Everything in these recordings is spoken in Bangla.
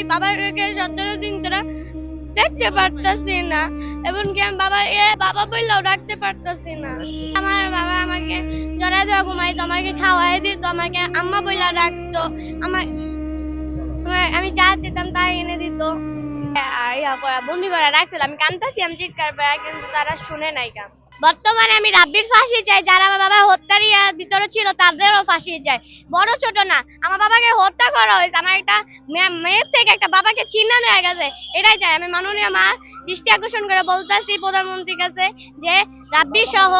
আমি বাবাকে সতেরো দিন ধরে দেখতে পারতাছি না, এমনকি আমি বাবা এ বাবা বললেও ডাকতে পারতাছি না। আমার বাবা আমাকে জড়ায় ধরে ঘুমাইতো আমাকে খাওয়াই দিত, আমাকে আম্মা বইলা ডাকতো, আমার আমি যা চেতাম তাই এনে দিত। ইয়া করে রাখছিল আমি কানতাছি আমি চিৎকার পাই কিন্তু তারা শুনে নাই বর্তমানে আমি রাব্বির ফাঁসি চাই, যারা আমার বাবার হত্যার ইয়া ভিতরে ছিল, তাদেরও ফাঁসি চাই বড় ছোট না, আমার বাবাকে হত্যা করা হয়েছে। আমার একটা মেয়ের থেকে একটা বাবাকে ছিনানো হয়ে গেছে। এটাই চাই। আমি মাননীয় মার দৃষ্টি আকর্ষণ করে বলতেছি প্রধানমন্ত্রীর কাছে যে, রাব্বি সহ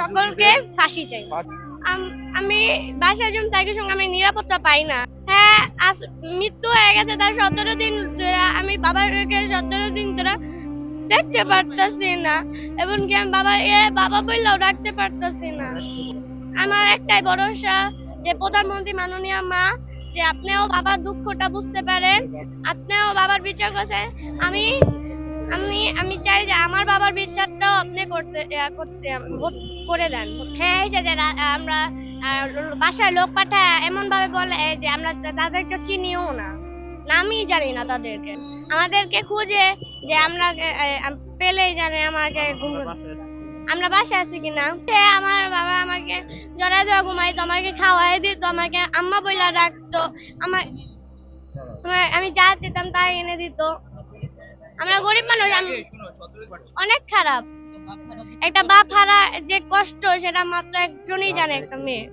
সকলকে ফাঁসি চাই। আমি বাসায় যখন থাকি সঙ্গে আমি নিরাপত্তা পাই না। হ্যাঁ মৃত্যু হয়ে গেছে, তার সতেরো দিন আমি বাবাকে সতেরো দিন ধরে দেখতে পারতাছি না। এমনকি আমি বাবা, এ বাবা বললেও ডাকতে পারতাছি না। আমার একটাই ভরসা যে প্রধানমন্ত্রী মাননীয় মা, যে আপনিও বাবার দুঃখটা বুঝতে পারেন, আপনিও বাবার বিচার করছেন আমি আমি আমি চাই যে আমার বাবার বিচারটাও আপনি করতে করতে, করে দেন। হ্যাঁ এই যে আমরা বাসায় লোক পাঠায় এমন ভাবে বলে যে আমরা তাদেরকে চিনিও না। নামই জানি না তাদেরকে। আমাদেরকে খুঁজে যে আমরা আহ, পেলেই জানে আমাকে আমরা বাসায় আছি কিনা? সে আমার বাবা আমাকে জড়ায় ধরে ঘুমাইতো আমাকে খাওয়াই দিত আমাকে আম্মা বইলা ডাকতো আমার আমার- আমি যা চেতাম তাই এনে দিত। আমরা গরিব মানুষ আমি- অনেক খারাপ। একটা বাপ হারা যে কষ্ট সেটা মাত্র একজনই জানে একটা মেয়ে।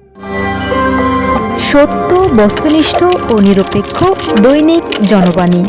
সত্য বস্তুনিষ্ঠ ও নিরপেক্ষ দৈনিক জনবাণী।